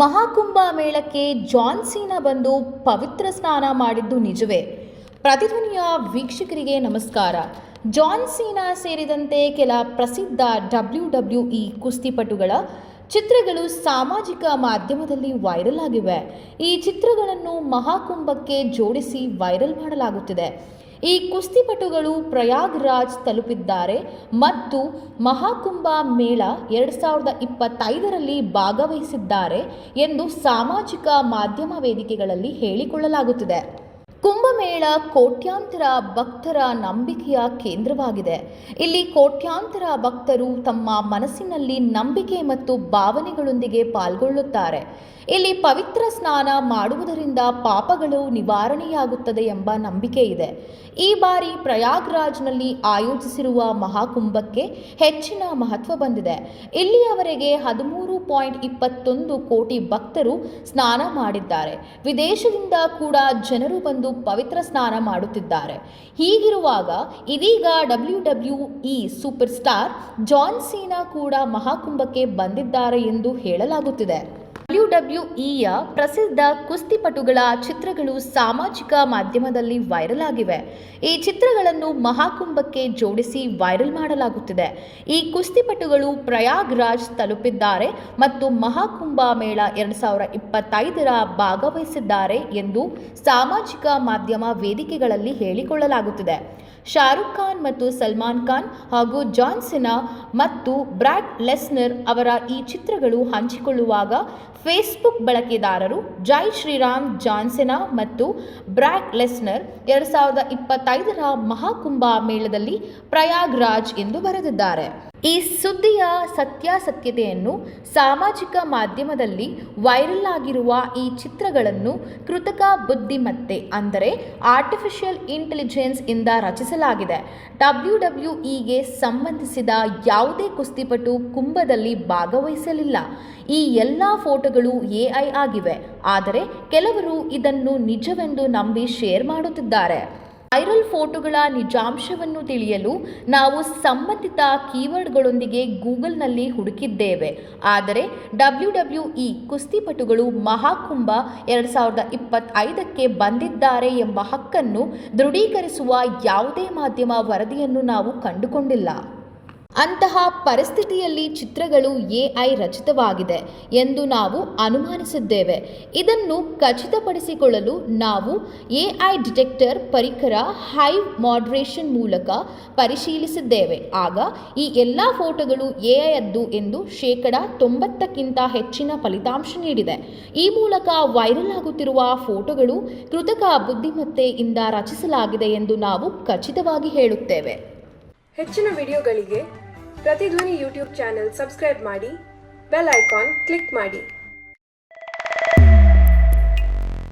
ಮಹಾಕುಂಭ ಮೇಳಕ್ಕೆ ಜಾನ್ ಸೀನಾ ಬಂದು ಪವಿತ್ರ ಸ್ನಾನ ಮಾಡಿದ್ದು ನಿಜವೇ. ಪ್ರತಿಧ್ವನಿಯ ವೀಕ್ಷಕರಿಗೆ ನಮಸ್ಕಾರ. ಜಾನ್ ಸೀನಾ ಸೇರಿದಂತೆ ಕೆಲ ಪ್ರಸಿದ್ಧ ಡಬ್ಲ್ಯೂ ಡಬ್ಲ್ಯೂ ಇ ಕುಸ್ತಿಪಟುಗಳ ಚಿತ್ರಗಳು ಸಾಮಾಜಿಕ ಮಾಧ್ಯಮದಲ್ಲಿ ವೈರಲ್ ಆಗಿವೆ. ಈ ಚಿತ್ರಗಳನ್ನು ಮಹಾಕುಂಭಕ್ಕೆ ಜೋಡಿಸಿ ವೈರಲ್ ಮಾಡಲಾಗುತ್ತಿದೆ. ಈ ಕುಸ್ತಿಪಟುಗಳು ಪ್ರಯಾಗ್ರಾಜ್ ತಲುಪಿದ್ದಾರೆ ಮತ್ತು ಮಹಾಕುಂಭ ಮೇಳ ಎರಡು ಸಾವಿರದ ಇಪ್ಪತ್ತೈದರಲ್ಲಿ ಭಾಗವಹಿಸಿದ್ದಾರೆ ಎಂದು ಸಾಮಾಜಿಕ ಮಾಧ್ಯಮ ವೇದಿಕೆಗಳಲ್ಲಿ ಹೇಳಿಕೊಳ್ಳಲಾಗುತ್ತಿದೆ. ಕುಂಭಮೇಳ ಕೋಟ್ಯಾಂತರ ಭಕ್ತರ ನಂಬಿಕೆಯ ಕೇಂದ್ರವಾಗಿದೆ. ಇಲ್ಲಿ ಕೋಟ್ಯಾಂತರ ಭಕ್ತರು ತಮ್ಮ ಮನಸ್ಸಿನಲ್ಲಿ ನಂಬಿಕೆ ಮತ್ತು ಭಾವನೆಗಳೊಂದಿಗೆ ಪಾಲ್ಗೊಳ್ಳುತ್ತಾರೆ. ಇಲ್ಲಿ ಪವಿತ್ರ ಸ್ನಾನ ಮಾಡುವುದರಿಂದ ಪಾಪಗಳು ನಿವಾರಣೆಯಾಗುತ್ತದೆ ಎಂಬ ನಂಬಿಕೆ ಇದೆ. ಈ ಬಾರಿ ಪ್ರಯಾಗ್ರಾಜ್ನಲ್ಲಿ ಆಯೋಜಿಸಿರುವ ಮಹಾಕುಂಭಕ್ಕೆ ಹೆಚ್ಚಿನ ಮಹತ್ವ ಬಂದಿದೆ. ಇಲ್ಲಿಯವರೆಗೆ ಹದಿಮೂರು ಪಾಯಿಂಟ್ ಇಪ್ಪತ್ತೊಂದು ಕೋಟಿ ಭಕ್ತರು ಸ್ನಾನ ಮಾಡಿದ್ದಾರೆ. ವಿದೇಶದಿಂದ ಕೂಡ ಜನರು ಬಂದು ಪವಿತ್ರ ಸ್ನಾನ ಮಾಡುತ್ತಿದ್ದಾರೆ. ಹೀಗಿರುವಾಗ ಇದೀಗ W W E super star John Cena ಕೂಡ ಮಹಾಕುಂಭಕ್ಕೆ ಬಂದಿದ್ದಾರೆ ಎಂದು ಹೇಳಲಾಗುತ್ತಿದೆ. ಡಬ್ಲ್ಯೂ ಡಬ್ಲ್ಯೂ ಇಯ ಪ್ರಸಿದ್ಧ ಕುಸ್ತಿಪಟುಗಳ ಚಿತ್ರಗಳು ಸಾಮಾಜಿಕ ಮಾಧ್ಯಮದಲ್ಲಿ ವೈರಲ್ ಆಗಿವೆ. ಈ ಚಿತ್ರಗಳನ್ನು ಮಹಾಕುಂಭಕ್ಕೆ ಜೋಡಿಸಿ ವೈರಲ್ ಮಾಡಲಾಗುತ್ತಿದೆ. ಈ ಕುಸ್ತಿಪಟುಗಳು ಪ್ರಯಾಗ್ ರಾಜ್ ತಲುಪಿದ್ದಾರೆ ಮತ್ತು ಮಹಾಕುಂಭ ಮೇಳ ಎರಡು ಸಾವಿರ ಇಪ್ಪತ್ತೈದರ ಭಾಗವಹಿಸಿದ್ದಾರೆ ಎಂದು ಸಾಮಾಜಿಕ ಮಾಧ್ಯಮ ವೇದಿಕೆಗಳಲ್ಲಿ ಹೇಳಿಕೊಳ್ಳಲಾಗುತ್ತಿದೆ. ಶಾರುಖ್ ಖಾನ್ ಮತ್ತು ಸಲ್ಮಾನ್ ಖಾನ್ ಹಾಗೂ ಜಾನ್ ಸಿನಾ ಮತ್ತು ಬ್ರಾಡ್ ಲೆಸ್ನರ್ ಅವರ ಈ ಚಿತ್ರಗಳು ಹಂಚಿಕೊಳ್ಳುವಾಗ ಫೇಸ್ಬುಕ್ ಬಳಕೆದಾರರು ಜೈ ಶ್ರೀರಾಮ್ ಜಾನ್ಸೆನಾ ಮತ್ತು ಬ್ರ್ಯಾಕ್ ಲೆಸ್ನರ್ ಎರಡು ಸಾವಿರದ ಇಪ್ಪತ್ತೈದರ ಮಹಾಕುಂಭ ಮೇಳದಲ್ಲಿ ಪ್ರಯಾಗ್ರಾಜ್ ಎಂದು ಬರೆದಿದ್ದಾರೆ. ಈ ಸುದ್ದಿಯ ಸತ್ಯಾಸತ್ಯತೆಯನ್ನು ಸಾಮಾಜಿಕ ಮಾಧ್ಯಮದಲ್ಲಿ ವೈರಲ್ ಆಗಿರುವ ಈ ಚಿತ್ರಗಳನ್ನು ಕೃತಕ ಬುದ್ಧಿಮತ್ತೆ ಅಂದರೆ ಆರ್ಟಿಫಿಷಿಯಲ್ ಇಂಟೆಲಿಜೆನ್ಸ್ ಇಂದ ರಚಿಸಲಾಗಿದೆ. ಡಬ್ಲ್ಯೂ ಡಬ್ಲ್ಯೂ ಇಗೆ ಸಂಬಂಧಿಸಿದ ಯಾವುದೇ ಕುಸ್ತಿಪಟು ಕುಂಭದಲ್ಲಿ ಭಾಗವಹಿಸಲಿಲ್ಲ. ಈ ಎಲ್ಲ ಫೋಟೋಗಳು ಎಐ ಆಗಿವೆ. ಆದರೆ ಕೆಲವರು ಇದನ್ನು ನಿಜವೆಂದು ನಂಬಿ ಶೇರ್ ಮಾಡುತ್ತಿದ್ದಾರೆ. ವೈರಲ್ ಫೋಟೋಗಳ ನಿಜಾಂಶವನ್ನು ತಿಳಿಯಲು ನಾವು ಸಂಬಂಧಿತ ಕೀವರ್ಡ್ಗಳೊಂದಿಗೆ ಗೂಗಲ್ನಲ್ಲಿ ಹುಡುಕಿದ್ದೇವೆ. ಆದರೆ ಡಬ್ಲ್ಯೂ ಡಬ್ಲ್ಯೂ ಇ ಕುಸ್ತಿಪಟುಗಳು ಮಹಾಕುಂಭ ಎರಡು ಸಾವಿರದ ಇಪ್ಪತ್ತೈದಕ್ಕೆ ಬಂದಿದ್ದಾರೆ ಎಂಬ ಹಕ್ಕನ್ನು ದೃಢೀಕರಿಸುವ ಯಾವುದೇ ಮಾಧ್ಯಮ ವರದಿಯನ್ನು ನಾವು ಕಂಡುಕೊಂಡಿಲ್ಲ. ಅಂತಹ ಪರಿಸ್ಥಿತಿಯಲ್ಲಿ ಚಿತ್ರಗಳು ಎಐ ರಚಿತವಾಗಿದೆ ಎಂದು ನಾವು ಅನುಮಾನಿಸಿದ್ದೇವೆ. ಇದನ್ನು ಖಚಿತಪಡಿಸಿಕೊಳ್ಳಲು ನಾವು ಎಐ ಡಿಟೆಕ್ಟರ್ ಪರಿಕರ ಹೈವ್ ಮಾಡ್ರೇಷನ್ ಮೂಲಕ ಪರಿಶೀಲಿಸಿದ್ದೇವೆ. ಆಗ ಈ ಎಲ್ಲ ಫೋಟೋಗಳು ಎಐಯದ್ದು ಎಂದು ಶೇಕಡ ತೊಂಬತ್ತಕ್ಕಿಂತ ಹೆಚ್ಚಿನ ಫಲಿತಾಂಶ ನೀಡಿದೆ. ಈ ಮೂಲಕ ವೈರಲ್ ಆಗುತ್ತಿರುವ ಫೋಟೋಗಳು ಕೃತಕ ಬುದ್ಧಿಮತ್ತೆಯಿಂದ ರಚಿಸಲಾಗಿದೆ ಎಂದು ನಾವು ಖಚಿತವಾಗಿ ಹೇಳುತ್ತೇವೆ. ಹೆಚ್ಚಿನ ವಿಡಿಯೋಗಳಿಗೆ ಪ್ರತಿಧ್ವನಿ ಯೂಟ್ಯೂಬ್ ಚಾನೆಲ್ ಸಬ್ಸ್ಕ್ರೈಬ್ ಮಾಡಿ ಬೆಲ್ ಐಕಾನ್ ಕ್ಲಿಕ್ ಮಾಡಿ